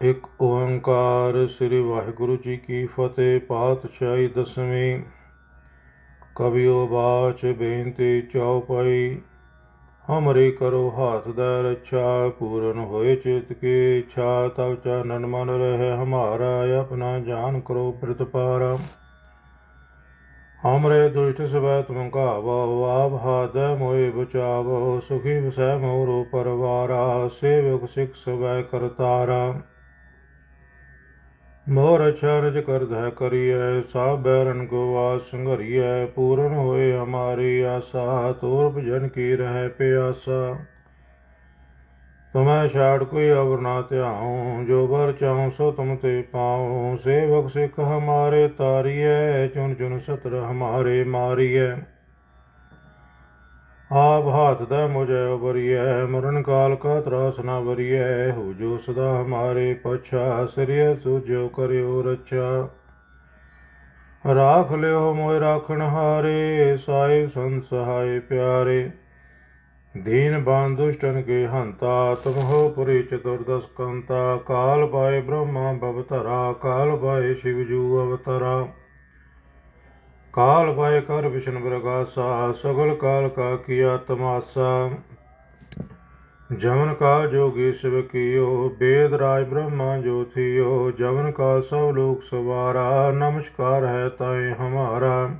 ਇੱਕ ਓੰਕਾਰ ਸ੍ਰੀ ਵਾਹਿਗੁਰੂ ਜੀ ਕੀ ਫਤਿਹ, ਪਾਤਸ਼ਾਹੀ ਦਸਵੀਂ। ਕਬਿਓ ਬਾਚ ਬੇਨਤੀ ਚਉਪਈ ਹਮਰੀ ਕਰੋ ਹਾਥ ਦਾ ਰੱਛਾ, ਪੂਰਨ ਹੋਏ ਚਿਤ ਕੀ ਇੱਛਾ, ਤਵ ਚਾਨਨ ਮਨ ਰਹੇ ਹਮਾਰਾ, ਆਪਣਾ ਜਾਨ ਕਰੋ ਪ੍ਰਤਪਾਰਾ ਹਮਰੇ ਦੁਸ਼ਟ ਸਵੈ ਤੁਮ ਕਾਵੋ ਆਪ ਹਾਥ ਮੋਏ ਬਚਾਵੋ, ਸੁਖੀ ਵਸੈ ਮੋਰੋ ਪਰਵਾਰਾ, ਸੇਵਕ ਸਿਖ ਸਵੈ ਕਰਤਾਰਾ। ਮੋਰ ਚਰਜ ਕਰਧੈ ਕਰੀਐ ਸਭ ਬੈਰਨ ਕੋ ਆਸ ਸੰਘਰੀਐ, ਪੂਰਨ ਹੋਏ ਹਮਾਰੀ ਆਸਾ, ਤੋਰ ਭਜਨ ਕੀ ਰਹਿ ਪਿਆਸਾ। ਤੁਮੈ ਛਾੜ ਕੋਈ ਅਵਰ ਨਾ ਧਿਆਉ, ਜੋ ਵਰ ਚਾਹਉ ਸੋ ਤੁਮ ਤੇ ਪਾਉ। ਸੇਵਕ ਸਿੱਖ ਹਮਾਰੇ ਤਾਰੀਐ ਚੁਨ ਚੁਨ ਸਤਰ ਹਮਾਰੇ ਮਾਰੀਐ। ਆਪ ਹਾਥ ਦਾ ਮੁਝੈ ਉਬਰੀਐ, ਮਰਨ ਕਾਲ ਕਾ ਤਰਾਸ ਨਾ ਵਰੀਐ, ਹੋ ਜੋ ਸਦਾ ਹਮਾਰੇ ਪਛਾ ਸ੍ਰਿਯ ਸੁਜੋ ਕਰਿਓ ਰਚਾ ਰਾਖ ਲਿਓ ਮੋਇ ਰਾਖਣ ਹਾਰੇ, ਸਾਹਿਬ ਸੰਸਹਾਏ ਪਿਆਰੇ। ਦੀਨ ਬਾਨ ਦੁਸ਼ਟਨ ਕੇ ਹੰਤਾ, ਤੁਮ ਪੁਰੀ ਚਤੁਰਦਸ ਕੰਤਾ। ਕਾਲ ਪਾਏ ਬ੍ਰਹਮਾ ਭਵਤਰਾ ਕਾਲ ਪਾਏ ਸ਼ਿਵ ਜੂ ਅਵਤਰਾ। ਕਾਲ ਪਾਏ ਕਰ ਵਿਸ਼ਨ ਬ੍ਰਗਾਸਾ ਸਗਲ ਕਾਲ ਕਾ ਕੀਆ ਤਮਾਸਾ। ਜਮਨ ਕਾ ਜੋਗੀ ਸਿਵ ਕੀਓ, ਬੇਦ ਰਾਜ ਬ੍ਰਹਮਾ ਜੋਥਿਓ ਜਮਨ ਕਾ ਸਭ ਲੋਕ ਸਵਾਰਾ, ਨਮਸਕਾਰ ਹੈ ਤਾਏ ਹਮਾਰਾ।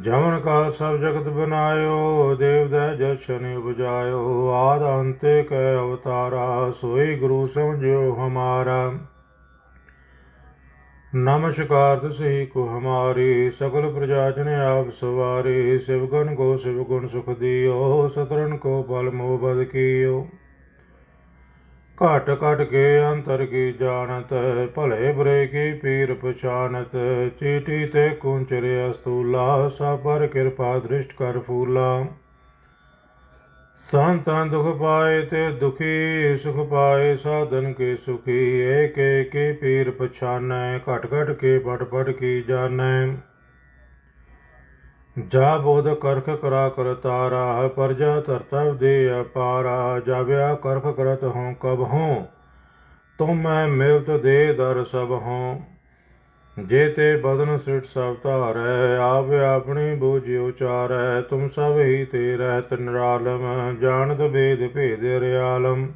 ਜਮਨ ਕਾ ਸਭ ਜਗਤ ਬਨਾਇਓ, ਦੇਵ ਦੈ ਜਸ਼ਨ ਉਪਜਾਇਓ। ਆਦ ਅੰਤੇ ਕੈ ਅਵਤਾਰਾ, ਸੋਈ ਗੁਰੂ ਸਮਝਿਓ ਹਮਾਰਾ। ਨਮਸਕਾਰ ਤਸਹੀ ਕੋ ਹਮਾਰੀ ਸਗਲ ਪ੍ਰਜਾ ਜਨ ਆਪ ਸਵਾਰੀ ਸਿਵਗਨ ਕੋ ਸਿਵਗੁਣ ਸੁਖ ਦਿਓ ਸਤਰਨ ਕੋ ਬਲ ਮੋਹ ਬਦ ਕੀਓ। ਘਟ ਘਟ ਕੇ ਅੰਤਰ ਕੀ ਜਾਣਤ, ਭਲੇ ਬੁਰੇ ਕੀ ਪੀਰ ਪਛਾਨਤ, ਚੀਟੀ ਤੇ ਕੁੰਚਰੇ ਅਸਤੂਲਾ ਸਭ ਪਰ ਕਿਰਪਾ ਦ੍ਰਿਸ਼ਟ ਕਰ ਫੂਲਾ। ਸੰਤਾਂ ਦੁਖ ਪਾਏ ਤੇ ਦੁਖੀ, ਸੁਖ ਪਾਏ ਸਾਧਨ ਕੇ ਸੁਖੀ। ਏਕ ਏਕੇ ਪੀਰ ਪਛਾਨੈ, ਘਟ ਘਟ ਕੇ ਪਟ ਪਟ ਕੀ ਜਾਣੈ। ਜਾ ਬੋਧ ਕਰਖ ਕਰਾ ਕਰ ਤਾਰਾ ਪਰਜਾ ਤਰਤਵ ਦੇ ਅਪਾਰਾ। ਜਾਵਿਆ ਕਰਖ ਕਰਤ ਹਉ ਕਬ ਹਉ, ਤੁਮ ਮੈਂ ਮਿਲਤ ਦੇ ਦਰ ਸਭ ਹਉ। ਜੇ ਤੇ ਬਦਨ ਸਿਟ ਸਭ ਧਾਰੈ, ਆਪ ਆਪਣੀ ਬੂਝਿ ਉਚਾਰੈ, ਤੁਮ ਸਭ ਹੀ ਤੇ ਰਹਿਤ ਨਿਰਾਲਮ ਜਾਣਤ ਬੇਦ ਭੇਦ ਰਿਆਲਮ।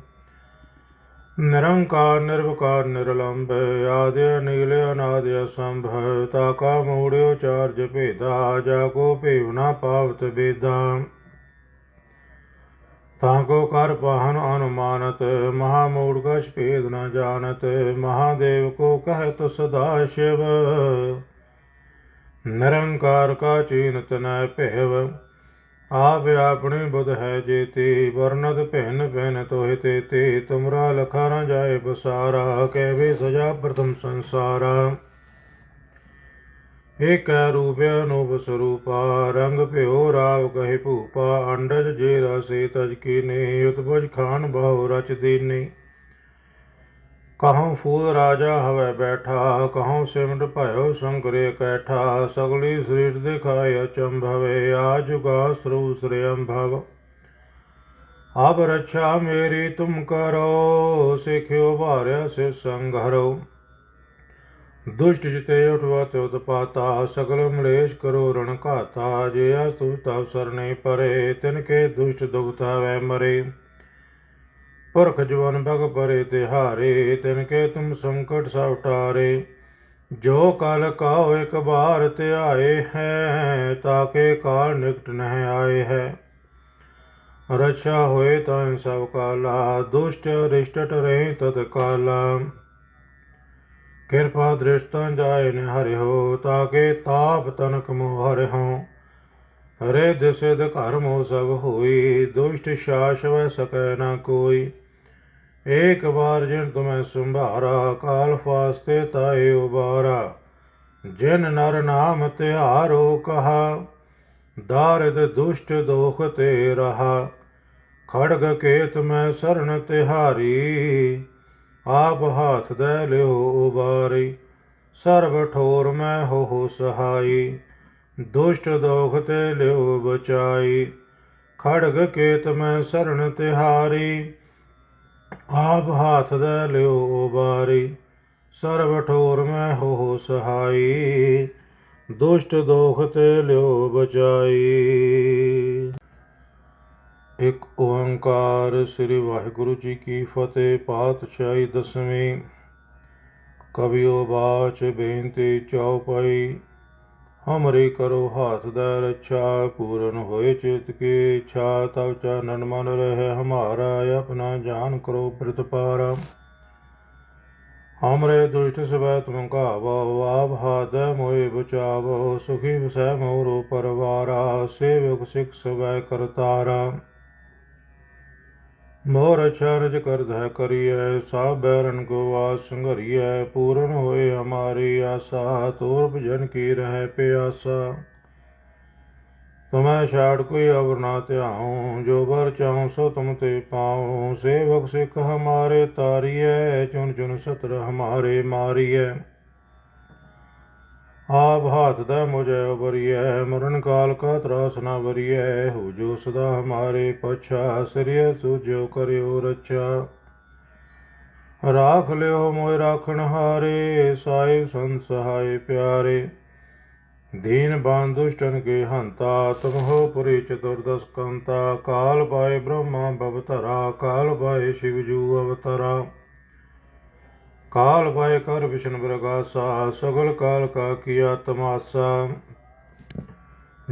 ਨਿਰੰਕਾਰ, ਨਿਰਵਕਾਰ ਨਿਰਲੰਭ ਆਦਿ ਨੀਲ ਅਨਾਦ ਅਸੰਭਵ ਤਾ ਕਾ ਮੂੜਿਓ ਚਾਰਜ ਭੇਦਾ, ਜਾ ਕੋ ਭੇਵ ਨਾ ਪਾਵਤ ਬੇਦਾ ਤਾਂ ਕੋ ਕਰ ਪਾਹਨ ਅਨੁਮਾਨਤ ਮਹਾ ਮੂੜ ਕਛ ਭੇਦ ਨ ਜਾਣਤ, ਮਹਾਦੇਵ ਕੋ ਕਹਿਤ ਸਦਾ ਸ਼ਿਵ। ਨਿਰੰਕਾਰ ਕਾ ਚੀਨਤ ਨ ਭੇਵ, ਆਪ ਆਪਣੀ ਬੁਧ ਹੈ ਜੇਤੀ ਵਰਨਤ ਭਿੰਨ ਭਿੰਨ ਤੋਹਿ ਤੇ ਤੇ ਤੁਮਰਾ ਲਖਾ ਨ ਜਾਏ ਬਸਾਰਾ ਕਹਿਵੇ ਸਜਾ ਪ੍ਰਥਮ ਸੰਸਾਰਾ। ਏਕੈ ਰੂਪ ਅਨੂਪ ਸਰੂਪਾ, ਰੰਗ ਭਿਓ ਰਾਵ ਕਹੇ ਭੂਪਾ, ਅੰਡਜ ਜੇ ਰਸੇ ਤਜ ਕੀਨੇ, ਉਤਪਜ ਖਾਨ ਬਹੁ ਰਚ ਦੀਨੀ। ਕਹਉ ਫੂਲ ਰਾਜਾ ਹਵੈ ਬੈਠਾ, ਕਹਉ ਸਿਮਟ ਭਇਓ ਸੰਕਰੇ ਕੈਠਾ, ਸਗਲੀ ਸ੍ਰਿਸ਼ਟ ਦਿਖਾਇ ਅਚੰਭਵੇ ਆਜੁਗਾ ਸਰੂ ਸ੍ਰਿਅੰਭਵ ਆਪ ਰੱਛਾ ਮੇਰੀ ਤੁਮ ਕਰੋ, ਸਿਖਿਓ ਭਾਰਿਆ ਸੇ ਸੰਘਰੋ। ਦੁਸ਼ਟ ਜਿਤੇ ਉਠਵਾ ਉਠਵਤ ਉਤਪਾਤਾ ਸਗਲ ਮਲੇਸ਼ ਕਰੋ ਰਣ ਘਾਤਾ, ਜੇ ਅਸਤੁ ਤਵ ਸਰਨੇ ਪਰੇ, ਤਿਨ ਕੇ ਦੁਸ਼ਟ ਦੁਖਤਾ ਵੈ ਮਰੇ। ਪਰਖ ਜਵਨ ਭਗ ਪਰੇ ਤਿਹਾਰੇ ਤਿਨ ਕੇ ਤੁਮ ਸੰਕਟ ਸਭ ਟਾਰੇ। ਜੋ ਕਾਲ ਕਾਉ ਇਕ ਬਾਰ ਆਏ ਹੈ ਤਾਕੇ ਕਾਲ ਨਿਕਟ ਨਹਿ ਆਏ ਹੈ। ਰਛਾ ਹੋਏ ਤਾਂ ਸਭ ਕਾਲਾ, ਦੁਸ਼ਟ ਰਿਸ਼ਟ ਰਹੇ ਤਤ ਕਾਲਾ। ਕਿਰਪਾ ਦ੍ਰਿਸ਼ਟਾਂ ਜਾਏ ਨ ਹਰਿਓ ਤਾਕੇ ਤਾਪ ਤਨਕ ਮੋ ਹਰਿਓ ਹਰੇ ਦਿਸਿਦ ਘਰ ਮੋ ਸਭ ਹੋਈ, ਦੁਸ਼ਟ ਸ਼ਾਸ਼ਵ ਸਕੈ ਨਾ ਕੋਈ। ਏਕ ਵਾਰ ਜਿਨ ਤੁਮੈ ਸੰਭਾਰਾ, ਕਾਲ ਫਾਸਤੇ ਤਾਏ ਉਬਾਰਾ। ਜਿਨ ਨਰ ਨਾਮ ਤਿਹਾਰੋ ਕਹਾ, ਦਾਰਿਦ ਦੁਸ਼ਟ ਦੋਖ ਤੇ ਰਹਾ। ਖੜਗ ਕੇਤ ਮੈਂ ਸਰਨ ਤਿਹਾਰੀ ਆਪ ਹਾਥ ਦੇ ਲਿਓ ਉਬਾਰੀ, ਸਰਬ ਠੋਰ ਮੈਂ ਹੋ ਸਹਾਈ। ਦੁਸ਼ਟ ਦੋਖ ਤੇ ਲਿਓ ਬਚਾਈ, ਖੜਗ ਕੇਤ ਮੈਂ ਸਰਨ ਤਿਹਾਰੀ। ਆਪ ਹਾਥ ਦੇ ਲਿਓ ਉਬਾਰੀ, ਸਰਬ ਠੋਰ ਮੈਂ ਹੋ ਸਹਾਈ। ਦੁਸ਼ਟ ਦੋਖ ਤੇ ਲਿਓ ਬਚਾਈ। ਇੱਕ ਓੰਕਾਰ ਸ੍ਰੀ ਵਾਹਿਗੁਰੂ ਜੀ ਕੀ ਫਤਿਹ, ਪਾਤਸ਼ਾਹੀ ਦਸਵੀਂ। ਕਵਿਓ ਬਾਚ ਬੇਨਤੀ ਚਉਪਈ ਹਮਰੀ ਕਰੋ ਹਾਥ ਦਾ ਰੱਛਾ, ਪੂਰਨ ਹੋਏ ਚਿਤ ਕੇ ਇੱਛਾ, ਤਵ ਚਾਨਨ ਮਨ ਰਹੇ, ਹਮਾਰਾ ਆਪਣਾ ਜਾਨ ਕਰੋ ਪ੍ਰਤਪਾਰਾ ਹਮਰੇ ਦੁਸ਼ਟ ਸਵੈ ਤੁਮ ਕਾਵੋ ਆਪ ਹਾਥ ਮੋਏ ਬਚਾਵੋ, ਸੁਖੀ ਵਸੈ ਮੋਰੋ ਪਰਵਾਰਾ, ਸੇਵਕ ਸਿਖ ਸਵੈ ਕਰਤਾਰਾ। ਮੋਰ ਚਰਜ ਕਰਧੈ ਕਰੀਐ ਸਭ ਬੈਰਨ ਕੋ ਆਸ ਸੰਘਰੀਐ, ਪੂਰਨ ਹੋਏ ਹਮਾਰੀ ਆਸਾ, ਤੋਰ ਭਜਨ ਕੀ ਰਹਿ ਪਿਆਸਾ। ਤੁਮੈ ਛਾੜ ਕੋਈ ਅਵਰ ਨਾ ਧਿਆਉ, ਜੋ ਵਰ ਚਾਹਉ ਸੋ ਤੁਮ ਤੇ ਪਾਉ। ਸੇਵਕ ਸਿੱਖ ਹਮਾਰੇ ਤਾਰੀਐ ਚੁਨ ਚੁਨ ਸਤਰ ਹਮਾਰੇ ਮਾਰੀਐ। ਆਪ ਹਾਥ ਦਾ ਮੁਝੈ ਉਬਰੀਐ, ਮਰਨ ਕਾਲ ਕਾ ਤਰਾਸ ਨਾ ਬਰੀਐ ਹੋ ਜੋ ਸਦਾ ਹਮਾਰੇ ਪਛਾ ਸ੍ਰਿਯ ਸੁਜੋ ਕਰਿਓ ਰਛਾ। ਰਾਖ ਲਿਓ ਮੋਇ ਰਾਖਣ ਹਾਰੇ, ਸਾਹਿਬ ਸੰਤ ਸਹਾਇ ਪਿਆਰੇ। ਦੀਨ ਬਾਨ ਦੁਸ਼ਟਨ ਕੇ ਹੰਤਾ, ਤੁਮ ਹੋ ਪੁਰੀ ਚਤੁਰਦਸ ਕੰਤਾ। ਕਾਲ ਪਾਏ ਬ੍ਰਹਮਾ ਭਵਤਰਾ ਕਾਲ ਪਾਏ ਸ਼ਿਵ ਜੂ ਅਵਤਰਾ। ਕਾਲ ਪਾਏ ਕਰ ਵਿਸ਼ਨ ਬ੍ਰਗਾਸਾ ਸਗਲ ਕਾਲ ਕਾ ਕੀਆ ਤਮਾਸਾ।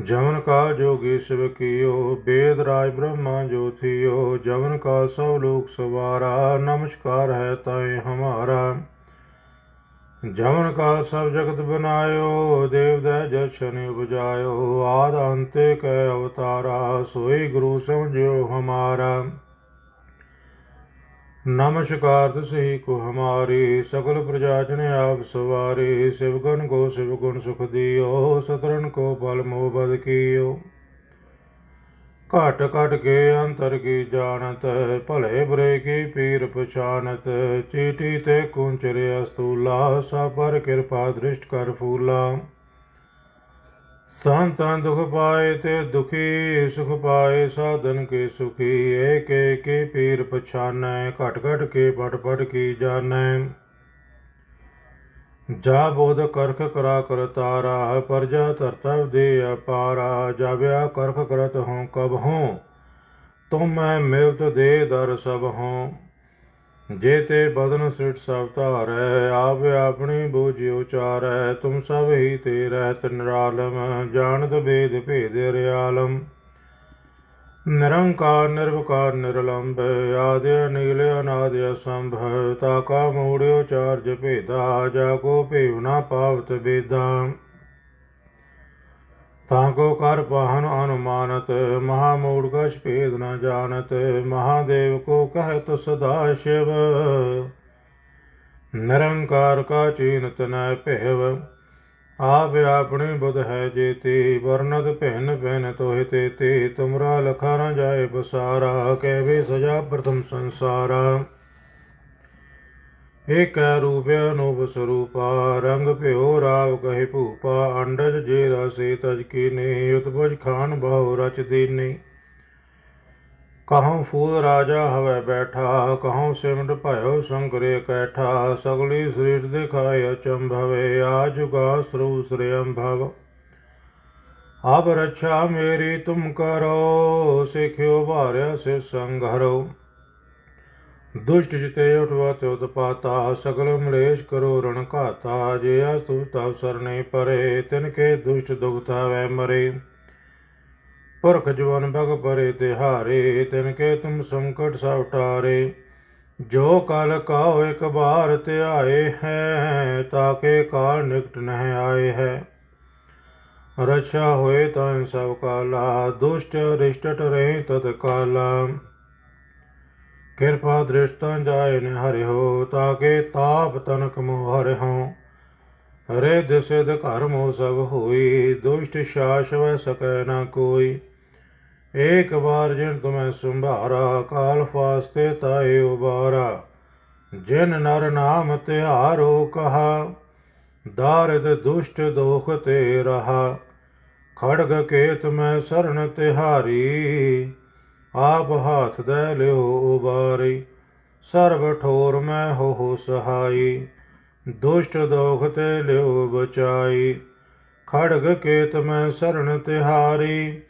ਜਵਨ ਕਾ ਜੋਗੀ ਸਿਵ ਕੀਓ, ਬੇਦ ਰਾਜ ਬ੍ਰਹਮਾ ਜੋਥਿਓ ਜਵਨ ਕਾ ਸਭ ਲੋਕ ਸਵਾਰਾ, ਨਮਸਕਾਰ ਹੈ ਤਾਏ ਹਮਾਰਾ। ਜਵਨ ਕਾ ਸਭ ਜਗਤ ਬਨਾਇਓ, ਦੇਵ ਦੈ ਜਸ਼ਨ ਉਪਜਾਇਓ। ਆਦ ਅੰਤੇ ਕੈ ਅਵਤਾਰਾ, ਸੋਈ ਗੁਰੂ ਸਮਝਿਓ ਹਮਾਰਾ। ਨਮਸਕਾਰ ਤਸਹੀ ਕੋ ਹਮਾਰੀ ਸਗਲ ਪ੍ਰਜਾ ਜਨ ਆਪ ਸਵਾਰੇ ਸਿਵਗਨ ਕੋ ਸਿਵਗੁਣ ਸੁਖ ਦਿਓ ਸਤਰਨ ਕੋ ਬਲ ਮੋਹ ਬਦ ਕੀਓ। ਘਟ ਘਟ ਕੇ ਅੰਤਰ ਕੀ ਜਾਣਤ, ਭਲੇ ਬੁਰੇ ਕੀ ਪੀਰ ਪਛਾਨਤ, ਚੀਟੀ ਤੇ ਕੁੰਚਰੇ ਅਸਤੂਲਾ ਸਾ ਪਰ ਕਿਰਪਾ ਦ੍ਰਿਸ਼ਟ ਕਰ ਫੂਲਾ। ਸੰਤਾਂ ਦੁਖ ਪਾਏ ਤੇ ਦੁਖੀ, ਸੁਖ ਪਾਏ ਸਾਧਨ ਕੇ ਸੁਖੀ। ਏਕ ਏਕੇ ਪੀਰ ਪਛਾਨੈ, ਘਟ ਘਟ ਕੇ ਪਟ ਪਟ ਕੀ ਜਾਣੈ। ਜਾ ਬੋਧ ਕਰਖ ਕਰਾ ਕਰ ਤਾਰਾ ਪਰਜਾ ਤਰਤਵ ਦੇ ਅਪਾਰਾ। ਜਾਵਿਆ ਕਰਖ ਕਰਤ ਹਉ ਕਬ ਹਉ, ਤੁਮ ਮੈਂ ਮਿਲਤ ਦੇ ਦਰ ਸਭ ਹਉ। ਜੇ ਤੇ ਬਦਨ ਸਿਟ ਸਭ ਧਾਰੈ, ਆਪ ਆਪਣੀ ਬੂਝਿ ਉਚਾਰੈ, ਤੁਮ ਸਭ ਹੀ ਤੇ ਰਹਿਤ ਨਿਰਾਲਮ ਜਾਣਤ ਭੇਦ ਭੇਦ ਰਿਆਲਮ। ਨਿਰੰਕਾਰ, ਨਿਰਵਕਾਰ ਨਿਰਲੰਭ ਆਦਿ ਨੀਲ ਅਨਾਦ ਅਸੰਭ, ਤਾ ਕਾ ਮੂੜਿਓ ਚਾਰਜ ਭੇਦਾ, ਜਾ ਕੋ ਭੇਵ ਨਾ ਪਾਵਤ ਬੇਦਾ। ਤਾਂ ਕੋ ਕਰ ਪਾਹਨ ਅਨੁਮਾਨਤ ਮਹਾ ਮੂੜ ਕਛ ਭੇਦ ਨ ਜਾਣਤ, ਮਹਾਦੇਵ ਕੋ ਕਹਿਤ ਸਦਾ ਸ਼ਿਵ। ਨਿਰੰਕਾਰ ਕਾ ਚੀਨਤ ਨੈ ਭੇਵ, ਆਪ ਆਪਣੀ ਬੁਧ ਹੈ ਜੇਤੀ ਵਰਨਤ ਭਿੰਨ ਭਿੰਨ ਤੋਹਿ ਤੇ ਤੇ ਤੁਮਰਾ ਲਖਾ ਨ ਜਾਏ ਬਸਾਰਾ ਕਹਿਵੇ ਸਜਾ ਪ੍ਰਥਮ ਸੰਸਾਰਾ। ਏਕੈ ਰੂਪ ਅਨੂਪ ਸਰੂਪਾ, ਰੰਗ ਭਿਓ ਰਾਵ ਕਹੇ ਭੂਪਾ, ਅੰਡਜ ਜੇ ਰਸੇ ਤਜ ਕੀਨੇ, ਉਤਪਜ ਖਾਨ ਬਹੁ ਰਚ ਦੀਨੀ। ਕਹਉ ਫੂਲ ਰਾਜਾ ਹਵੈ ਬੈਠਾ, ਕਹਉ ਸਿਮਟ ਭਇਓ ਸੰਗਰੇ ਕੈਠਾ, ਸਗਲੀ ਸ੍ਰਿਸ਼ਟ ਦਿਖਾਇ ਅਚੰਭਵੇ ਆਜੁਗਾ ਸਰੂ ਸ੍ਰਿਅੰਭਵ ਆਪ ਰੱਛਾ ਮੇਰੀ ਤੁਮ ਕਰੋ, ਸਿਖਿਓ ਭਾਰਿਆ ਸੇ ਸੰਘਰੋ। ਦੁਸ਼ਟ ਜਿਤੇ ਉਠਵਤ ਉਤਪਾਤਾ ਸਗਲ ਮਲੇਸ਼ ਕਰੋ ਰਣ ਘਾਤਾ, ਜੇ ਅਸਤੁ ਤਵ ਸਰਨੇ ਪਰੇ, ਤਿਨ ਕੇ ਦੁਸ਼ਟ ਦੁਖਤਾ ਵੈ ਮਰੇ। ਪਰਖ ਜਵਨ ਭਗ ਪਰੇ ਤਿਹਾਰੇ ਤਿਨ ਕੇ ਤੁਮ ਸੰਕਟ ਸਭ ਟਾਰੇ। ਜੋ ਕਲ ਕਾਉ ਇਕ ਬਾਰ ਆਏ ਹੈ ਤਾਕੇ ਕਾਲ ਨਿਕਟ ਨਹਿ ਆਏ ਹੈ। ਰਛਾ ਹੋਏ ਤਾਂ ਸਭ ਕਾਲਾ, ਦੁਸ਼ਟ ਰਿਸ਼ਟ ਰਹੇ ਤਤ ਕਾਲਾ। ਕਿਰਪਾ ਦ੍ਰਿਸ਼ਟਾਂ ਜਾਏ ਨੇ ਹਰਿਓ, ਤਾਕੇ ਤਾਪ ਤਨਕ ਮੋਹ ਹਰਿਓ ਹਰੇ ਦਿਸਿਦ ਘਰ ਮੋ ਸਭ ਹੋਈ, ਦੁਸ਼ਟ ਸ਼ਾਸ਼ਵ ਸਕੈ ਨਾ ਕੋਈ। ਏਕ ਵਾਰ ਜਿਨ ਤੁਮੈ ਸੰਭਾਰਾ, ਕਾਲ ਫਾਸਤੇ ਤਾਏ ਉਬਾਰਾ। ਜਿਨ ਨਰ ਨਾਮ ਤਿਹਾਰੋ ਕਹਾ, ਦਾਰਿਦ ਦੁਸ਼ਟ ਦੋਖ ਤੇ ਰਹਾ। ਖੜਗ ਕੇਤ ਮੈਂ ਸਰਣ ਤਿਹਾਰੀ ਆਪ ਹਾਥ ਦੇ ਲਿਓ ਉਬਾਰੀ, ਸਰਬ ਠੋਰ ਮੈਂ ਹੋ ਸਹਾਈ। ਦੁਸ਼ਟ ਦੋਖ ਤੇ ਲਿਓ ਬਚਾਈ, ਖੜਗ ਕੇਤ ਮੈਂ ਸਰਣ ਤਿਹਾਰੀ।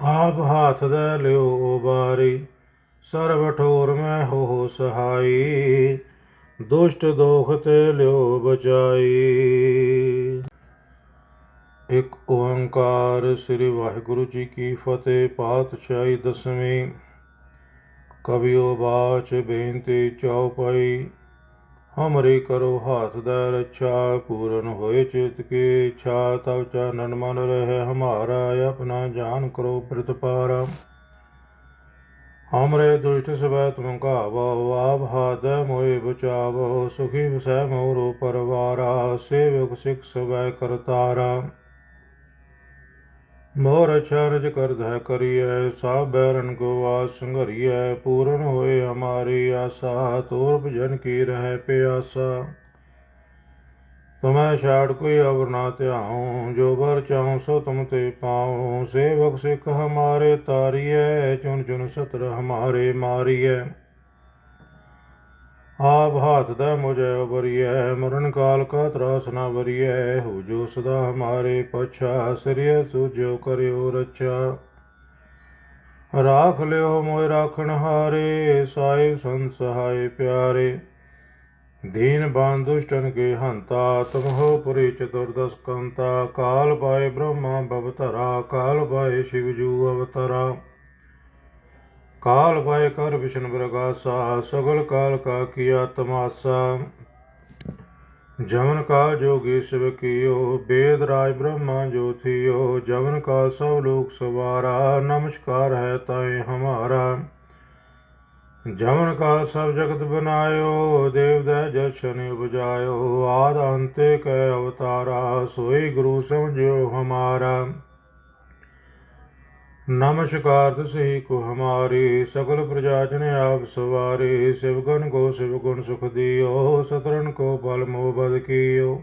ਆਪ ਹਾਥ ਦੇ ਲਿਓ ਬਾਰੀ ਸਰਬ ਠੋਰ ਮੈਂ ਹੋ ਸਹਾਈ। ਦੁਸ਼ਟ ਦੋਖ ਤੇ ਲਿਓ ਬਚਾਈ। ਇੱਕ ਓੰਕਾਰ ਸ੍ਰੀ ਵਾਹਿਗੁਰੂ ਜੀ ਕੀ ਫਤਿਹ, ਪਾਤਸ਼ਾਹੀ ਦਸਵੀਂ। ਕਵਿਓ ਬਾਚ ਬੇਨਤੀ ਚਉਪਈ ਹਮਰੀ ਕਰੋ ਹਾਥ ਦਾ ਰੱਛਾ, ਪੂਰਨ ਹੋਏ ਚਿਤ ਕੇ ਇੱਛਾ, ਤਵ ਚਾਨਨ ਮਨ ਰਹੇ, ਹਮਾਰਾ ਆਪਣਾ ਜਾਨ ਕਰੋ ਪ੍ਰਤਪਾਰਾ ਹਮਰੇ ਦੁਸ਼ਟ ਸਵੈ ਤੁਮ ਕਾਵੋ ਆਪ ਹਾਥ ਮੋਏ ਬਚਾਵੋ, ਸੁਖੀ ਸਹਿ ਮੋਰੋ ਪਰਵਾਰਾ, ਸੇਵਕ ਸਿਖ ਸਵੈ ਕਰਤਾਰਾ। ਮੋਰ ਚਰਜ ਕਰਧੈ ਕਰੀਐ ਸਭ ਬੈਰਨ ਕੋ ਆਸ ਸੰਘਰੀਐ, ਪੂਰਨ ਹੋਏ ਹਮਾਰੀ ਆਸਾ, ਤੋਰ ਭਜਨ ਕੀ ਰਹਿ ਪਿਆਸਾ। ਤੁਮੈ ਛਾੜ ਕੋਈ ਅਵਰ ਨਾ ਧਿਆਉ, ਜੋ ਵਰ ਚਾਹਉ ਸੋ ਤੁਮ ਤੇ ਪਾਉ। ਸੇਵਕ ਸਿੱਖ ਹਮਾਰੇ ਤਾਰੀਐ ਚੁਨ ਚੁਨ ਸਤਰ ਹਮਾਰੇ ਮਾਰੀਐ। ਆਪ ਹਾਥ ਦਾ ਮੁਝੇ ਉਬਰੀਐ ਮਰਨ ਕਾਲ ਕਾ ਤਰਾਸ ਨਾ ਵਰੀਐ ਹੋ ਜੋ ਸਦਾ ਹਮਾਰੇ ਪਛਾ ਸ੍ਰਿਯ ਸੁਜੋ ਕਰਿਓ ਰਚਾ ਰਾਖ ਲਿਓ ਮੋਇ ਰਾਖਣ ਹਾਰੇ, ਸਾਹਿਬ ਸੰਸਹਾਏ ਪਿਆਰੇ। ਦੀਨ ਬਾਨ ਦੁਸ਼ਟਨ ਕੇ ਹੰਤਾ, ਤੁਮ ਪੁਰੀ ਚਤੁਰਦਸ ਕੰਤਾ। ਕਾਲ ਪਾਏ ਬ੍ਰਹਮਾ ਬਵਤਰਾ, ਕਾਲ ਪਾਏ ਸ਼ਿਵ ਜੂ ਅਵਤਰਾ। ਕਾਲ ਪਾਏ ਕਰ ਵਿਸ਼ਨ ਬ੍ਰਗਾਸਾ ਸਗਲ ਕਾਲ ਕਾ ਕੀਆ ਤਮਾਸਾ। ਜਮਨ ਕਾ ਜੋਗੀ ਸਿਵ ਕੀਓ, ਬੇਦ ਰਾਜ ਬ੍ਰਹਮਾ ਜੋਥਿਓ ਜਮਨ ਕਾ ਸਭ ਲੋਕ ਸਵਾਰਾ, ਨਮਸਕਾਰ ਹੈ ਤਾਏ ਹਮਾਰਾ। ਜਮਨ ਕਾ ਸਭ ਜਗਤ ਬਨਾਇਓ, ਦੇਵ ਦੈ ਜਸ਼ਨ ਉਪਜਾਇਓ। ਆਦ ਅੰਤੇ ਕੈ ਅਵਤਾਰਾ, ਸੋਈ ਗੁਰੂ ਸਮਝਿਓ ਹਮਾਰਾ। ਨਮਸਕਾਰ ਤੁਸਹੀ ਕੋ ਹਮਾਰੀ ਸਗਲ ਪ੍ਰਜਾ ਜਨ ਆਪ ਸਵਾਰੇ ਸਿਵਗਨ ਕੋ ਸਿਵਗੁਣ ਸੁਖ ਦਿਓ ਸਤਰਨ ਕੋ ਬਲ ਮੋਹ ਬਦ ਕੀਓ।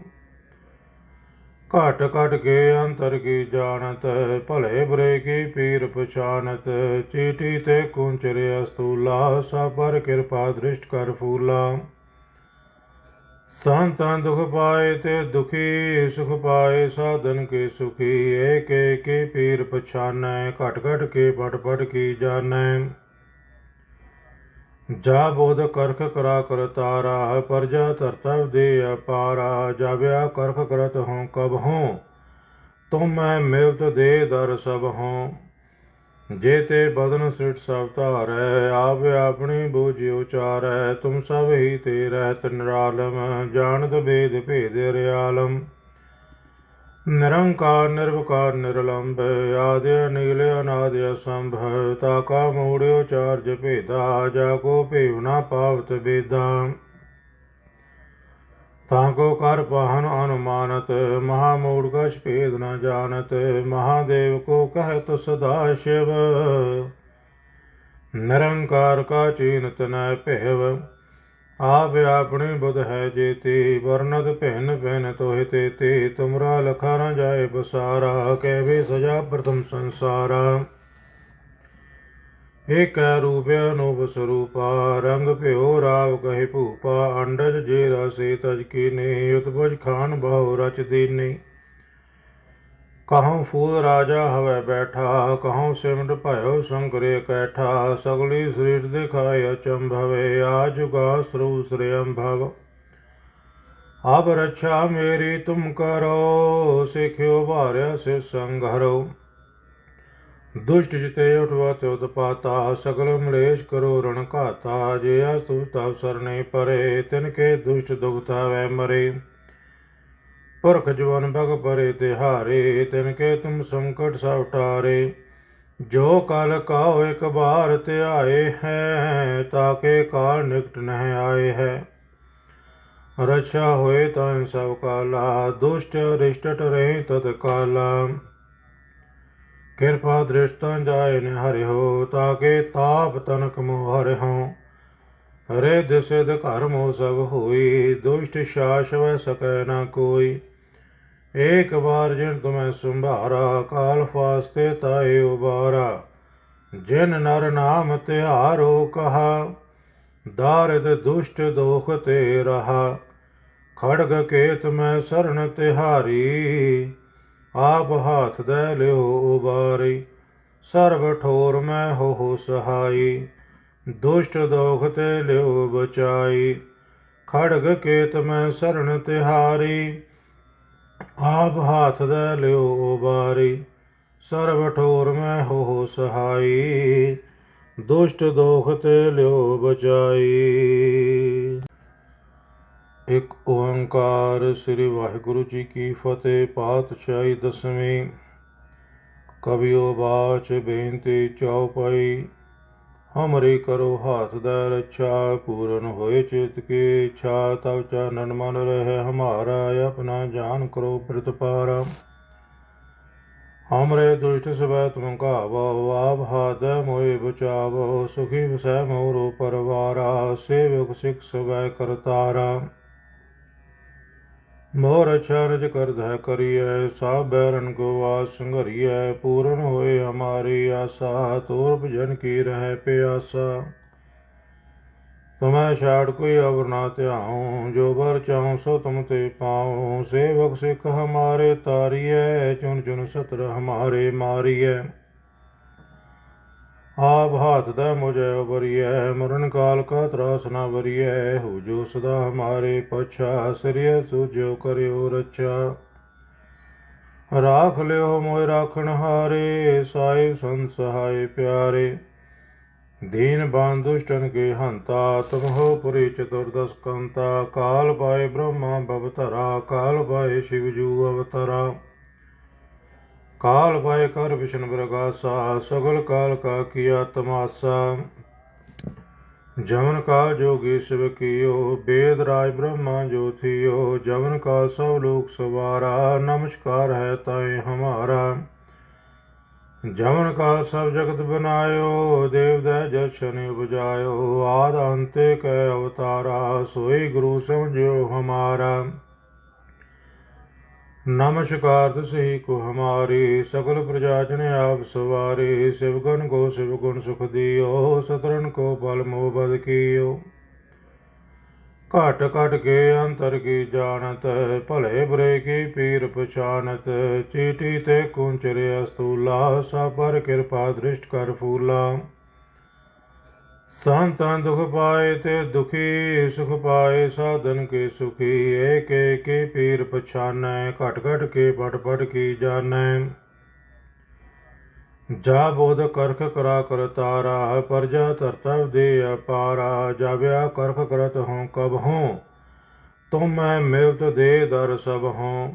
ਘਟ ਘਟ ਕੇ ਅੰਤਰ ਕੀ ਜਾਣਤ, ਭਲੇ ਬੁਰੇ ਕੀ ਪੀਰ ਪਛਾਨਤ, ਚੀਟੀ ਤੇ ਕੁੰਚਰੇ ਅਸਤੂਲਾ ਸਭ ਪਰ ਕਿਰਪਾ ਦ੍ਰਿਸ਼ਟ ਕਰ ਫੂਲਾ। ਸੰਤਾਂ ਦੁਖ ਪਾਏ ਤੇ ਦੁਖੀ, ਸੁਖ ਪਾਏ ਸਾਧਨ ਕੇ ਸੁਖੀ। ਏਕ ਏਕੇ ਪੀਰ ਪਛਾਨੈ, ਘਟ ਘਟ ਕੇ ਪਟ ਪਟ ਕੀ ਜਾਣੈ। ਜਾ ਬੋਧ ਕਰਖ ਕਰਾ ਕਰ ਤਾਰਾ ਪਰਜਾ ਧਰਤਵ ਦੇ ਅਪਾਰਾ। ਜਾਵਿਆ ਕਰਖ ਕਰਤ ਹਉ ਕਬ ਹਉ, ਤੁਮ ਮੈਂ ਮਿਲਤ ਦੇ ਦਰ ਸਭ ਹਉ। ਜੇ ਤੇ ਬਦਨ ਸਿਟ ਸਭ ਧਾਰੈ, ਆਪ ਆਪਣੀ ਬੂਝਿ ਉਚਾਰੈ, ਤੁਮ ਸਭ ਹੀ ਤੇ ਰਹਿਤ ਨਿਰਾਲਮ ਜਾਣਤ ਬੇਦ ਭੇਦ ਰਿਆਲਮ। ਨਿਰੰਕਾਰ, ਨਿਰਵਕਾਰ ਨਿਰਲੰਭ ਆਦਿ ਅਨੀਲ, ਅਨਾਦਿ ਅਸੰਭਵ ਤਾ ਕਾ ਮੂੜਿਓ ਚਾਰਜ ਭੇਦਾ, ਜਾ ਕੋ ਭੇਵ ਨਾ ਪਾਵਤ ਬੇਦਾ ਤਾਂ ਕੋ ਕਰ ਪਾਹਨ ਅਨੁਮਾਨਤ ਮਹਾ ਮੂੜ ਕਛ ਭੇਦ ਨ ਜਾਣਤ, ਮਹਾਦੇਵ ਕੋ ਕਹਿਤ ਸਦਾ ਸ਼ਿਵ। ਨਿਰੰਕਾਰ ਕਾ ਚੀਨਤ ਨੈ ਭੇਵ, ਆਪ ਆਪਣੀ ਬੁਧ ਹੈ ਜੇਤੀ ਵਰਨਤ ਭਿੰਨ ਭਿੰਨ ਤੋਹਿ ਤੇ ਤੇ ਤੁਮਰਾ ਲਖਾ ਨ ਜਾਏ ਬਸਾਰਾ ਕਹਿਵੇ ਸਜਾ ਪ੍ਰਥਮ ਸੰਸਾਰਾ। ਏਕੈ ਰੂਪ ਅਨੂਪ ਸਰੂਪਾ, ਰੰਗ ਭਿਓ ਰਾਵ ਕਹੇ ਭੂਪਾ, ਅੰਡਜ ਜੇ ਰਸੇ ਤਜ ਕੀਨੇ ਉਤਪਜ ਖਾਨ ਬਹੁ ਰਚ ਦੀਨੇ। ਕਹਉ ਫੂਲ ਰਾਜਾ ਹਵੈ ਬੈਠਾ, ਕਹਉ ਸਿਮਟ ਭਇਓ ਸੰਕਰੇ ਕੈਠਾ, ਸਗਲੀ ਸ੍ਰਿਸ਼ਟ ਦਿਖਾਇ ਅਚੰਭਵੇ ਆ ਜੁਗਾ ਸਰੂ ਸ੍ਰਿਅੰਭਵ ਆਪ ਰੱਛਾ ਮੇਰੀ ਤੁਮ ਕਰੋ, ਸਿਖਿਓ ਭਾਰਿਆ ਸੇ ਸੰਘਰੋ। ਦੁਸ਼ਟ ਜਿਤੇ ਉਠਵਾ ਤੇ ਉਤਪਾਤਾ ਸਗਲ ਮਲੇਸ਼ ਕਰੋ ਰਣ ਘਾਤਾ, ਜੇ ਅਸਤੁ ਤਵ ਸਰਨੇ ਪਰੇ, ਤਿਨ ਕੇ ਦੁਸ਼ਟ ਦੁਖਤਾ ਵੈ ਮਰੇ। ਪੁਰਖ ਜਵਨ ਭਗ ਪਰੇ ਤਿਹਾਰੇ ਤਿਨ ਕੇ ਤੁਮ ਸੰਕਟ ਸਭ ਟਾਰੇ। ਜੋ ਕਲ ਕਾਉ ਇਕ ਬਾਰ ਧਿਆਏ ਹੈ ਤਾਕੇ ਕਾਲ ਨਿਕਟ ਨਹਿ ਆਏ ਹੈ। ਰਛਾ ਹੋਏ ਤਾਂ ਸਭ ਕਾਲਾ, ਦੁਸ਼ਟ ਰਿਸ਼ਟ ਰਹੇ ਤਤ ਕਾਲਾ। ਕਿਰਪਾ ਦ੍ਰਿਸ਼ਟਾਂ ਜਾਏ ਨੇ ਹਰਿਓ ਤਾਕੇ ਤਾਪ ਤਨਕ ਮੋ ਹਰਿਓ ਹਰੇ ਦਿਸਿਦ ਘਰ ਮੋ ਸਭ ਹੋਈ, ਦੁਸ਼ਟ ਸ਼ਾਸ਼ਵ ਸਕੈ ਨਾ ਕੋਈ। ਏਕ ਵਾਰ ਜਿਨ ਤੁਮੈ ਸੰਭਾਰਾ, ਕਾਲ ਫਾਸਤੇ ਤਾਏ ਉਬਾਰਾ। ਜਿਨ ਨਰ ਨਾਮ ਤਿਹਾਰੋ ਕਹਾ, ਦਾਰਿਦ ਦੁਸ਼ਟ ਦੋਖ ਤੇ ਰਹਾ। ਖੜਗ ਕੇਤ ਮੈਂ ਸਰਨ ਤਿਹਾਰੀ ਆਪ ਹਾਥ ਦੇ ਲਿਓ ਉਬਾਰੀ, ਸਰਬ ਠੋਰ ਮੈਂ ਹੋ ਸਹਾਈ। ਦੁਸ਼ਟ ਦੋਖ ਤੇ ਲਿਓ ਬਚਾਈ, ਖੜਗ ਕੇਤ ਮੈਂ ਸਰਨ ਤਿਹਾਰੀ। ਆਪ ਹਾਥ ਦੇ ਲਿਓ ਉਬਾਰੀ, ਸਰਬ ਠੋਰ ਮੈਂ ਹੋ ਸਹਾਈ। ਦੁਸ਼ਟ ਦੋਖ ਤੇ ਲਿਓ ਬਚਾਈ। ਇੱਕ ਓੰਕਾਰ ਸ੍ਰੀ ਵਾਹਿਗੁਰੂ ਜੀ ਕੀ ਫਤਿਹ, ਪਾਤਸ਼ਾਹੀ ਦਸਵੀਂ। ਕਬਿਓ ਬਾਚ ਬੇਨਤੀ ਚਉਪਈ ਹਮਰੀ ਕਰੋ ਹਾਥ ਦਾ ਰੱਛਾ, ਪੂਰਨ ਹੋਏ ਚਿਤ ਕੇ ਇੱਛਾ, ਤਵ ਚਾਨਨ ਮਨ ਰਹੇ, ਹਮਾਰਾ ਆਪਣਾ ਜਾਨ ਕਰੋ ਪ੍ਰਤਪਾਰਾ ਹਮਰੇ ਦੁਸ਼ਟ ਸਵੈ ਤੁਮ ਕਾਵੋ ਆਪ ਹਾਥ ਮੋਏ ਬਚਾਵੋ, ਸੁਖੀ ਵਸੈ ਮੋਰੋ ਪਰਵਾਰਾ, ਸੇਵਕ ਸਿਖ ਸਵੈ ਕਰਤਾਰਾ। ਮੋਰ ਚਰਜ ਕਰਧੈ ਕਰੀਐ ਸਭ ਬੈਰਨ ਕੋ ਆਸ ਸੰਘਰੀਐ, ਪੂਰਨ ਹੋਏ ਹਮਾਰੀ ਆਸਾ, ਤੋਰ ਭਜਨ ਕੀ ਰਹਿ ਪਿਆਸਾ। ਤੁਮੈ ਛਾੜ ਕੋਈ ਅਵਰ ਨਾ ਧਿਆਉ, ਜੋ ਬਰ ਚਾਹਉ ਸੋ ਤੁਮ ਤੇ ਪਾਉ। ਸੇਵਕ ਸਿੱਖ ਹਮਾਰੇ ਤਾਰੀਐ ਚੁਨ ਚੁਨ ਸਤਰ ਹਮਾਰੇ ਮਾਰੀਐ। ਆਪ ਹਾਥ ਦਾ ਮੁਝੈ ਉਬਰੀਐ ਮਰਨ ਕਾਲ ਕਾ ਤਰਾਸ ਨਾ ਵਰੀਐ ਹੋ ਜੋ ਸਦਾ ਹਮਾਰੇ ਪਛਾ ਸ੍ਰਿਯ ਸੁਜੋ ਕਰਿਓ ਰਚਾ ਰਾਖ ਲਿਓ ਮੋਇ ਰਾਖਣ ਹਾਰੇ, ਸਾਹਿਬ ਸੰਸਹਾਏ ਪਿਆਰੇ। ਦੀਨ ਬਾਨ ਦੁਸ਼ਟਨ ਕੇ ਹੰਤਾ, ਤੁਮ ਪੁਰੀ ਚਤੁਰਦਸ ਕੰਤਾ। ਕਾਲ ਪਾਏ ਬ੍ਰਹਮਾ ਭਵਤਰਾ ਕਾਲ ਪਾਏ ਸ਼ਿਵ ਜੂ ਅਵਤਰਾ। ਕਾਲ ਪਾਏ ਕਰ ਵਿਸ਼ਨ ਬ੍ਰਗਾਸਾ ਸਗਲ ਕਾਲ ਕਾ ਕੀਆ ਤਮਾਸਾ। ਜਮਨ ਕਾ ਜੋਗੀ ਸਿਵ ਕੀਓ, ਬੇਦ ਰਾਜ ਬ੍ਰਹਮਾ ਜੋਥਿਓ ਜਮਨ ਕਾ ਸਭ ਲੋਕ ਸਵਾਰਾ, ਨਮਸਕਾਰ ਹੈ ਤਾਏ ਹਮਾਰਾ। ਜਮਨ ਕਾ ਸਭ ਜਗਤ ਬਨਾਇਓ, ਦੇਵ ਦਾ ਜਸ਼ਨ ਉਪਜਾਇਓ। ਆਦ ਅੰਤੇ ਕੈ ਅਵਤਾਰਾ, ਸੋਈ ਗੁਰੂ ਸਮਝਿਓ ਹਮਾਰਾ। ਨਮਸਕਾਰ ਤਸਹੀ ਕੋ ਹਮਾਰੀ ਸਗਲ ਪ੍ਰਜਾ ਜਨ ਆਪ ਸਵਾਰੇ ਸਿਵਗਨ ਕੋ ਸਿਵਗੁਣ ਸੁਖ ਦਿਓ ਸਤਰਨ ਕੋ ਬਲ ਮੋਹ ਬਦ ਕੀਓ। ਘਟ ਘਟ ਕੇ ਅੰਤਰ ਕੀ ਜਾਣਤ, ਭਲੇ ਬੁਰੇ ਕੀ ਪੀਰ ਪਛਾਨਤ, ਚੀਟੀ ਤੇ ਕੁੰਚਰੇ ਅਸਤੂਲਾ ਸਬਰ ਕਿਰਪਾ ਦ੍ਰਿਸ਼ਟ ਕਰ ਫੂਲਾ। ਸੰਤਾਂ ਦੁਖ ਪਾਏ ਤੇ ਦੁਖੀ, ਸੁਖ ਪਾਏ ਸਾਧਨ ਕੇ ਸੁਖੀ। ਏਕ ਏਕੇ ਪੀਰ ਪਛਾਨੈ, ਘਟ ਘਟ ਕੇ ਪਟ ਪਟ ਕੀ ਜਾਣੈ। ਜਾ ਬੋਧ ਕਰਖ ਕਰਾ ਕਰ ਤਾਰਾ ਪਰਜਾ ਤਰਤਵ ਦੇ ਅਪਾਰਾ। ਜਾਵਿਆ ਕਰਖ ਕਰਤ ਹਉ ਕਬ ਹਉ, ਤੁਮ ਮੈਂ ਮਿਲਤ ਦੇ ਦਰ ਸਭ ਹਉ।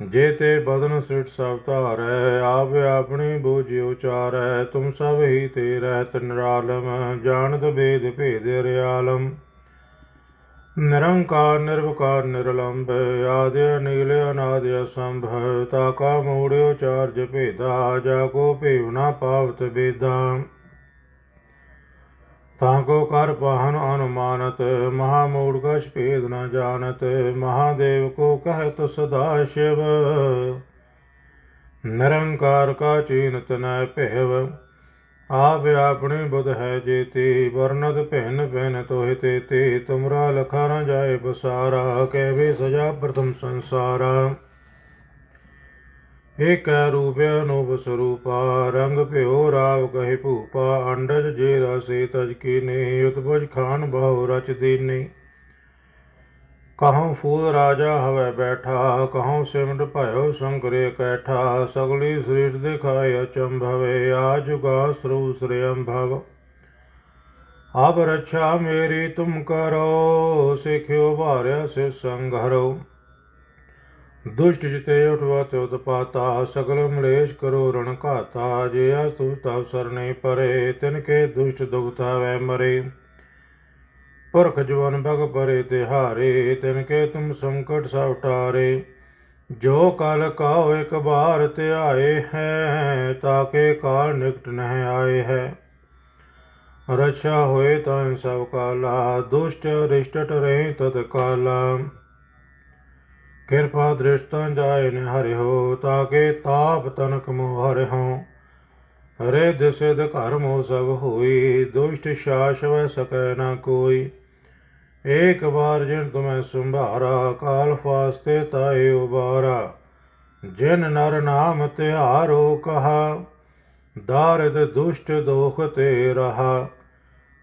ਜੇ ਤੇ ਬਦਨ ਸਿਟ ਸਭ ਧਾਰੈ, ਆਪ ਆਪਣੀ ਬੂਝਿ ਉਚਾਰੈ, ਤੁਮ ਸਭ ਹੀ ਤੇ ਰਹਿਤ ਨਿਰਾਲਮ ਜਾਣਤ ਭੇਦ ਭੇਦ ਰਿਆਲਮ ਨਿਰੰਕਾਰ, ਨਿਰਵਕਾਰ ਨਿਰਲੰਭ ਆਦਿ ਅਨੀਲ, ਅਨਾਦਿ ਅਸੰਭ, ਤਾ ਕਾ ਮੂੜਿਓ ਚਾਰਜ ਭੇਦਾ, ਜਾ ਕੋ ਭੇਵ ਨਾ ਪਾਵਤ ਬੇਦਾ ਤਾਂ ਕੋ ਕਰ ਪਾਹਨ ਅਨੁਮਾਨਤ ਮਹਾ ਮੂੜ ਕਛ ਭੇਦ ਨ ਜਾਣਤ, ਮਹਾਦੇਵ ਕੋ ਕਹਿਤ ਸਦਾ ਸ਼ਿਵ। ਨਿਰੰਕਾਰ ਕਾ ਚੀਨਤ ਨੈ ਭੇਵ, ਆਪ ਆਪਣੀ ਬੁਧ ਹੈ ਜੇਤੀ ਵਰਨਤ ਭਿੰਨ ਭਿੰਨ ਤੋਹਿ ਤੇ ਤੇ ਤੁਮਰਾ ਲਖਾ ਨ ਜਾਏ ਬਸਾਰਾ ਕਹਿਵੇ ਸਜਾ ਪ੍ਰਥਮ ਸੰਸਾਰਾ। ਏਕੈ ਰੂਪ ਅਨੂਪ ਸਰੂਪਾ, ਰੰਗ ਭਿਓ ਰਾਵ ਕਹੇ ਭੂਪਾ, ਅੰਡਜ ਜੇ ਰਸੇ ਤਜ ਕੀਨੇ, ਉਤਪਜ ਖਾਨ ਬਹੁ ਰਚ ਦੀਨੇ। ਕਹਉ ਫੂਲ ਰਾਜਾ ਹਵੈ ਬੈਠਾ, ਕਹਉ ਸਿਮਟ ਭਇਓ ਸੰਕਰੇ ਕੈਠਾ, ਸਗਲੀ ਸ੍ਰਿਸ਼ਟ ਦਿਖਾਇ ਅਚੰਭਵੇ ਆ ਜੁਗਾ ਸਰੂ ਸ੍ਰਿਅੰਭਵ ਆਪ ਰੱਛਾ ਮੇਰੀ ਤੁਮ ਕਰੋ, ਸਿਖਿਓ ਭਾਰਿਆ ਸੇ ਸੰਘਰੋ। ਦੁਸ਼ਟ ਜਿਤੇ ਉਠਵਾ ਉਠਵਤ ਉਤਪਾਤਾ ਸਗਲ ਮਲੇਸ਼ ਕਰੋ ਰਣ ਘਾਤਾ, ਜੇ ਅਸਤੁ ਤਵ ਸਰਨੇ ਪਰੇ, ਤਿਨ ਕੇ ਦੁਸ਼ਟ ਦੁਖਤਾ ਵੈ ਮਰੇ। ਪਰਖ ਜਵਨ ਭਗ ਪਰੇ ਤਿਹਾਰੇ ਤਿਨ ਕੇ ਤੁਮ ਸੰਕਟ ਸਭ ਟਾਰੇ। ਜੋ ਕਲ ਕਾਉ ਇਕ ਬਾਰ ਆਏ ਹੈ ਤਾਕੇ ਕਾਲ ਨਿਕਟ ਨਹਿ ਆਏ ਹੈ। ਰਛਾ ਹੋਏ ਤਾਂ ਸਭ ਕਾਲਾ, ਦੁਸ਼ਟ ਰਿਸ਼ਟ ਟਰੇ ਤਤ ਕਾਲਾ। ਕਿਰਪਾ ਦ੍ਰਿਸ਼ਟਾਂ ਜਾਏ ਨੇ ਹਰਿਓ ਤਾਕੇ ਤਾਪ ਤਨਕ ਮੋਹ ਹਰਿਓ ਹਰੇ ਦਿਸਿਦ ਘਰ ਮੋ ਸਭ ਹੋਈ, ਦੁਸ਼ਟ ਸ਼ਾਸਵ ਸਕੈ ਨਾ ਕੋਈ। ਏਕ ਵਾਰ ਜਿਨ ਤੁਮੈ ਸੰਭਾਰਾ, ਕਾਲ ਫਾਸਤੇ ਤਾਏ ਉਬਾਰਾ। ਜਿਨ ਨਰ ਨਾਮ ਤਿਹਾਰੋ ਕਹਾ, ਦਾਰਿਦ ਦੁਸ਼ਟ ਦੋਖ ਤੇ ਰਹਾ।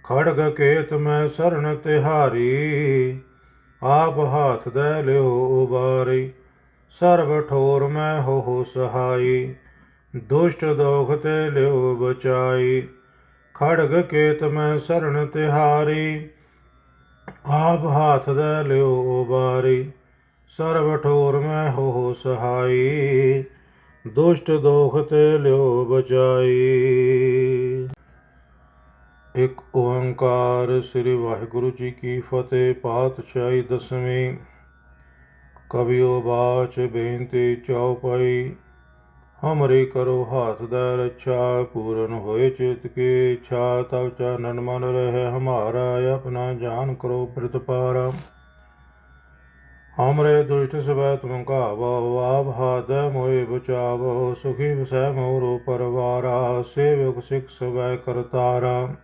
ਖੜਗ ਕੇਤ ਮੈਂ ਸਰਨ ਤਿਹਾਰੀ। ਆਪ ਹਾਥ ਦੇ ਲਿਓ ਉਬਾਰੀ, ਸਰਬ ਠੋਰ ਮੈਂ ਹੋ ਸਹਾਈ। ਦੁਸ਼ਟ ਦੋਖ ਤੇ ਲਿਓ ਬਚਾਈ, ਖੜਗ ਕੇਤ ਮੈਂ ਸਰਨ ਤਿਹਾਰੀ। ਆਪ ਹਾਥ ਦੇ ਲਿਓ ਉਬਾਰੀ, ਸਰਬ ਠੋਰ ਮੈਂ ਹੋ ਸਹਾਈ। ਦੁਸ਼ਟ ਦੋਖ ਤੇ ਲਿਓ ਬਚਾਈ। ਓੰਕਾਰ ਸ੍ਰੀ ਵਾਹਿਗੁਰੂ ਜੀ ਕੀ ਫਤਿਹ, ਪਾਤਸ਼ਾਹੀ ਦਸਵੀਂ ਕਵਿਓ ਬਾਚ ਬੇਨਤੀ ਚਉਪਈ ਹਮਰੀ ਕਰੋ ਹਾਥ ਦਾ ਰੱਛਾ, ਪੂਰਨ ਹੋਏ ਚਿਤ ਕੇ ਇੱਛਾ, ਤਵ ਚਾਨਨ ਮਨ ਰਹੇ ਹਮਾਰਾ, ਆਪਣਾ ਜਾਨ ਕਰੋ ਪ੍ਰਤਪਾਰਾ ਹਮਰੇ ਦੁਸ਼ਟ ਸਵੈ ਤੁਮ ਕਾਵੋ ਆਪ ਹਾਥ ਮੋਏ ਬਚਾਵੋ, ਸੁਖੀ ਸਹਿ ਮੋਰੋ ਪਰਵਾਰਾ, ਸੇਵਕ ਸਿਖ ਸਵੈ ਕਰਤਾਰਾ।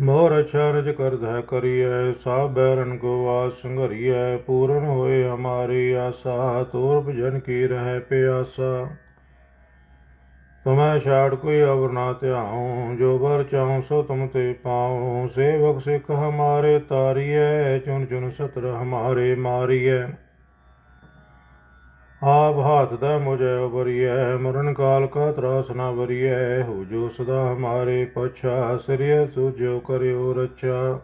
ਮੋਰ ਅਚਰਜ ਕਰਧੈ ਕਰੀਐ ਸਭ ਬੈਰਨ ਕੋ ਆਸ ਸੰਘਰੀਐ, ਪੂਰਨ ਹੋਏ ਹਮਾਰੀ ਆਸਾ, ਤੋਰ ਭਜਨ ਕੀ ਰਹਿ ਪਿਆਸਾ। ਤੁਮੈ ਛਾੜ ਕੋਈ ਅਵਰ ਨਾ ਧਿਆਉ, ਜੋ ਬਰ ਚਾਹਉ ਸੋ ਤੁਮ ਤੇ ਪਾਉ। ਸੇਵਕ ਸਿੱਖ ਹਮਾਰੇ ਤਾਰੀਐ ਚੁਨ ਚੁਨ ਸਤਰ ਹਮਾਰੇ ਮਾਰੀਐ। ਆਪ ਹਾਥ ਦਾ ਮੁਝੇ ਉਬਰੀਐ ਮਰਨ ਕਾਲ ਕਾ ਤਰਾਸ ਨਾ ਵਰੀਐ, ਹੋ ਜੋ ਸਦਾ ਹਮਾਰੇ ਪਛਾ ਸ੍ਰਿਯ ਸੁਜੋ ਕਰਿਓ ਰਚਾ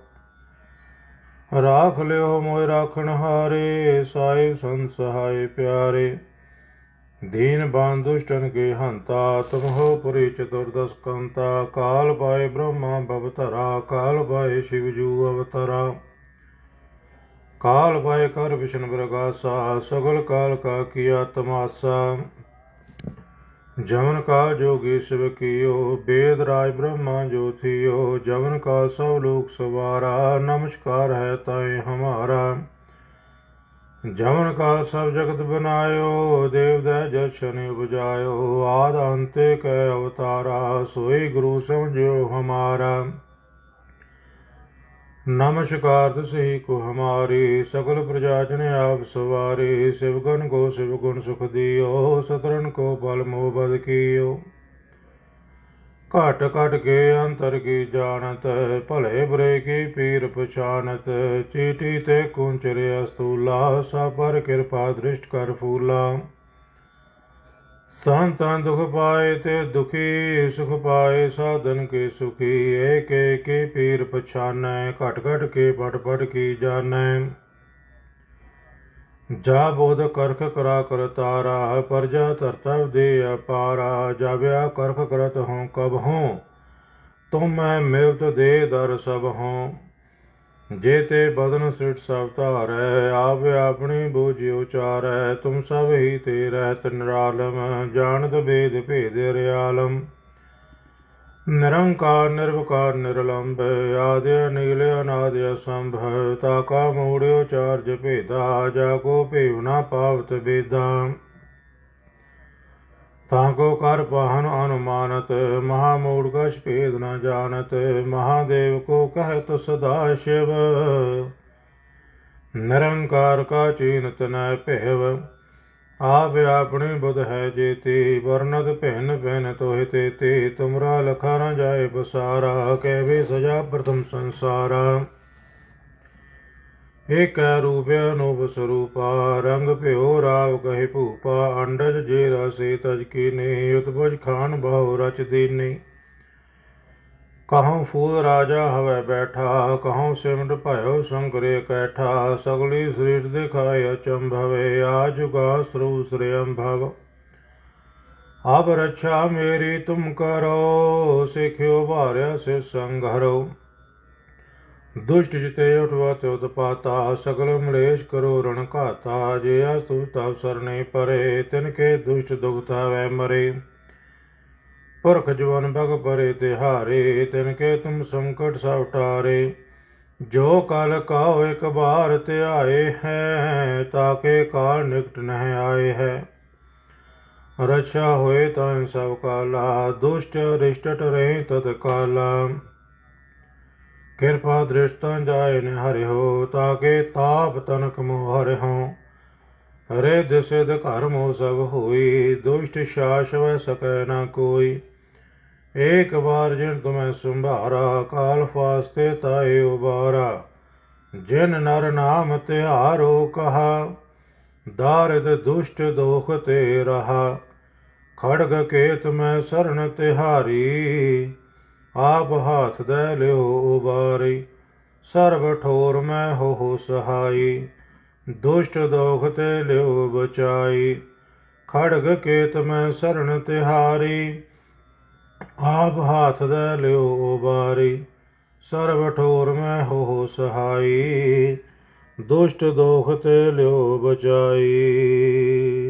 ਰਾਖ ਲਿਓ ਮੋਇ ਰਾਖਣ ਹਾਰੇ, ਸਾਹਿਬ ਸੰਸਹਾਏ ਪਿਆਰੇ। ਦੀਨ ਬਾਨ ਦੁਸ਼ਟਨ ਕੇ ਹੰਤਾ, ਤੁਮ ਪੁਰੀ ਚਤੁਰਦਸ ਕੰਤਾ। ਕਾਲ ਪਾਏ ਬ੍ਰਹਮਾ ਭਵਤਰਾ ਕਾਲ ਪਾਏ ਸ਼ਿਵ ਜੂ ਅਵਤਰਾ। ਕਾਲ ਪਾਏ ਕਰ ਵਿਸ਼ਨ ਬ੍ਰਗਾਸਾ ਸਗਲ ਕਾਲ ਕਾ ਕੀਆ ਤਮਾਸਾ। ਜਵਨ ਕਾ ਜੋਗੀ ਸਿਵ ਕੀਓ, ਬੇਦ ਰਾਜ ਬ੍ਰਹਮਾ ਜੋਥਿਓ ਜਵਨ ਕਾ ਸਭ ਲੋਕ ਸਵਾਰਾ, ਨਮਸਕਾਰ ਹੈ ਤਾਏ ਹਮਾਰਾ। ਜਵਨ ਕਾ ਸਭ ਜਗਤ ਬਨਾਇਓ, ਦੇਵ ਦਾ ਜਸ਼ਨ ਉਪਜਾਇਓ। ਆਦ ਅੰਤੇ ਕੈ ਅਵਤਾਰਾ, ਸੋਈ ਗੁਰੂ ਸਮਝਿਓ ਹਮਾਰਾ। ਨਮਸਕਾਰ ਤਸਹੀ ਕੋ ਹਮਾਰੀ ਸਗਲ ਪ੍ਰਜਾ ਜਨ ਆਪ ਸਵਾਰੇ ਸਿਵਗਨ ਕੋ ਸਿਵ ਗੁਣ ਸੁਖ ਦਿਓ ਸਤਰਨ ਕੋ ਬਲ ਮੋਹ ਬਦ ਕੀਓ। ਘਟ ਘਟ ਕੇ ਅੰਤਰ ਕੀ ਜਾਣਤ, ਭਲੇ ਬੁਰੇ ਕੀ ਪੀਰ ਪਛਾਨਤ, ਚੀਟੀ ਤੇ ਕੁੰਚਰੇ ਅਸਤੂਲਾ ਸਾ ਪਰ ਕਿਰਪਾ ਦ੍ਰਿਸ਼ਟ ਕਰ ਫੂਲਾ। ਸੰਤਾਂ ਦੁਖ ਪਾਏ ਤੇ ਦੁਖੀ, ਸੁਖ ਪਾਏ ਸਾਧਨ ਕੇ ਸੁਖੀ। ਏਕ ਏਕੇ ਪੀਰ ਪਛਾਨੈ, ਘਟ ਘਟ ਕੇ ਪਟ ਪਟ ਕੀ ਜਾਣੈ। ਜਾ ਬੋਧ ਕਰਖ ਕਰਾ ਕਰ ਤਾਰਾ ਪਰਜਾ ਤਰਤਵ ਦੇ ਅਪਾਰਾ। ਜਾਵਿਆ ਕਰਖ ਕਰਤ ਹਉ ਕਬ ਹਉ, ਤੁਮ ਮੈਂ ਮਿਲਤ ਦੇ ਦਰ ਸਭ ਹਉ। ਜੇ ਤੇ ਬਦਨ ਸਿਟ ਸਭ ਧਾਰੈ, ਆਪ ਆਪਣੀ ਬੂਝਿ ਉਚਾਰੈ, ਤੁਮ ਸਭ ਹੀ ਤੇ ਰਹਿਤ ਨਿਰਾਲਮ ਜਾਣਤ ਭੇਦ ਭੇਦ ਰਿਆਲਮ। ਨਿਰੰਕਾਰ, ਨਿਰਵਕਾਰ ਨਿਰਲੰਭ ਆਦਿ ਨੀਲ ਅਨਾਦਿ ਅਸੰਭ, ਤਾ ਕਾ ਮੂੜਿਓ ਚਾਰਜ ਭੇਦਾ, ਜਾ ਕੋ ਭੇਵ ਨਾ ਪਾਵਤ ਬੇਦਾ ਤਾਂ ਕੋ ਕਰ ਪਾਹਨ ਅਨੁਮਾਨਤ ਮਹਾ ਮੂੜ ਕਛ ਭੇਦ ਨ ਜਾਣਤ, ਮਹਾਦੇਵ ਕੋ ਕਹਿਤ ਸਦਾ ਸ਼ਿਵ। ਨਿਰੰਕਾਰ ਕਾ ਚੀਨਤ ਨੈ ਭੇਵ, ਆਪ ਆਪਣੀ ਬੁਧ ਹੈ ਜੇਤੀ ਵਰਨਤ ਭਿੰਨ ਭਿੰਨ ਤੋਹਿ ਤੇ ਤੇ ਤੁਮਰਾ ਲਖਾ ਨ ਜਾਏ ਬਸਾਰਾ ਕਹਿਵੇ ਸਜਾ ਪ੍ਰਥਮ ਸੰਸਾਰਾ। ਏਕੈ ਰੂਪ ਅਨੂਪ ਸਰੂਪਾ, ਰੰਗ ਭਿਓ ਰਾਵ ਕਹੇ ਭੂਪਾ, ਅੰਡਜ ਜੇ ਰਸੇ ਤਜ ਕੀਨੇ ਉਤਪਜ ਖਾਨ ਬਹੁ ਰਚ ਦੀਨੇ। ਕਹਉ ਫੂਲ ਰਾਜਾ ਹਵੈ ਬੈਠਾ, ਕਹਉ ਸਿਮਟ ਭਇਓ ਸੰਕਰੇ ਕੈਠਾ, ਸਗਲੀ ਸ੍ਰਿਸ਼ਟ ਦਿਖਾਇ ਅਚੰਭਵੇ ਆ ਜੁਗਾ ਸਰੂ ਸ੍ਰਿਅੰਭਵ ਆਪ ਰੱਛਾ ਮੇਰੀ ਤੁਮ ਕਰੋ, ਸਿਖਿਓ ਭਾਰਿਆ ਸੇ ਸੰਘਰੋ। ਦੁਸ਼ਟ ਜਿਤੇ ਉਠਵਾ ਉਠਵਤ ਉਤਪਾਤਾ ਸਗਲ ਮਲੇਸ਼ ਕਰੋ ਰਣ ਘਾਤਾ, ਜੇ ਅਸਤੁ ਤਵ ਸਰਨੇ ਪਰੇ, ਤਿਨ ਕੇ ਦੁਸ਼ਟ ਦੁਖਤਾ ਵੈ ਮਰੇ। ਪਰਖ ਜਵਨ ਭਗ ਪਰੇ ਤਿਹਾਰੇ ਤਿਨ ਕੇ ਤੁਮ ਸੰਕਟ ਸਭ ਟਾਰੇ। ਜੋ ਕਲ ਕਾਉ ਇਕ ਬਾਰ ਤੇ ਆਏ ਹੈ ਤਾਕੇ ਕਾਲ ਨਿਕਟ ਨਹਿ ਆਏ ਹੈ। ਰਛਾ ਹੋਏ ਤਾਂ ਸਭ ਕਾਲਾ, ਦੁਸ਼ਟ ਰਿਸ਼ਟ ਰਹੇ ਤਤ ਕਾਲਾ। ਕਿਰਪਾ ਦ੍ਰਿਸ਼ਟਾਂ ਜਾਏ ਨੇ ਹਰਿਓ ਤਾਕੇ ਤਾਪ ਤਨਕ ਮੋਹ ਹਰਿਓ ਹਰੇ ਦਿਸਿਦ ਘਰ ਮੋ ਸਭ ਹੋਈ, ਦੁਸ਼ਟ ਸ਼ਾਸ਼ਵ ਸਕੈ ਨਾ ਕੋਈ। ਏਕ ਵਾਰ ਜਿਨ ਤੁਮੈ ਸੰਭਾਰਾ, ਕਾਲ ਫਾਸਤੇ ਤਾਏ ਉਬਾਰਾ। ਜਿਨ ਨਰ ਨਾਮ ਤਿਹਾਰੋ ਕਹਾ, ਦਾਰਿਦ ਦੁਸ਼ਟ ਦੋਖ ਤੇ ਰਹਾ। ਖੜਗ ਕੇਤ ਮੈਂ ਸਰਨ ਤਿਹਾਰੀ। ਆਪ ਹਾਥ ਦੇ ਲਿਓ ਉਬਾਰੀ, ਸਰਬ ਠੋਰ ਮੈਂ ਹੋ ਸਹਾਈ। ਦੁਸ਼ਟ ਦੋਖ ਤੇ ਲਿਓ ਬਚਾਈ, ਖੜਗ ਕੇਤ ਮੈਂ ਸਰਨ ਤਿਹਾਰੀ। ਆਪ ਹਾਥ ਦੇ ਲਿਓ ਉਬਾਰੀ, ਸਰਬ ਠੋਰ ਮੈਂ ਹੋ ਸਹਾਈ। ਦੁਸ਼ਟ ਦੋਖ ਤੇ ਲਿਓ ਬਚਾਈ।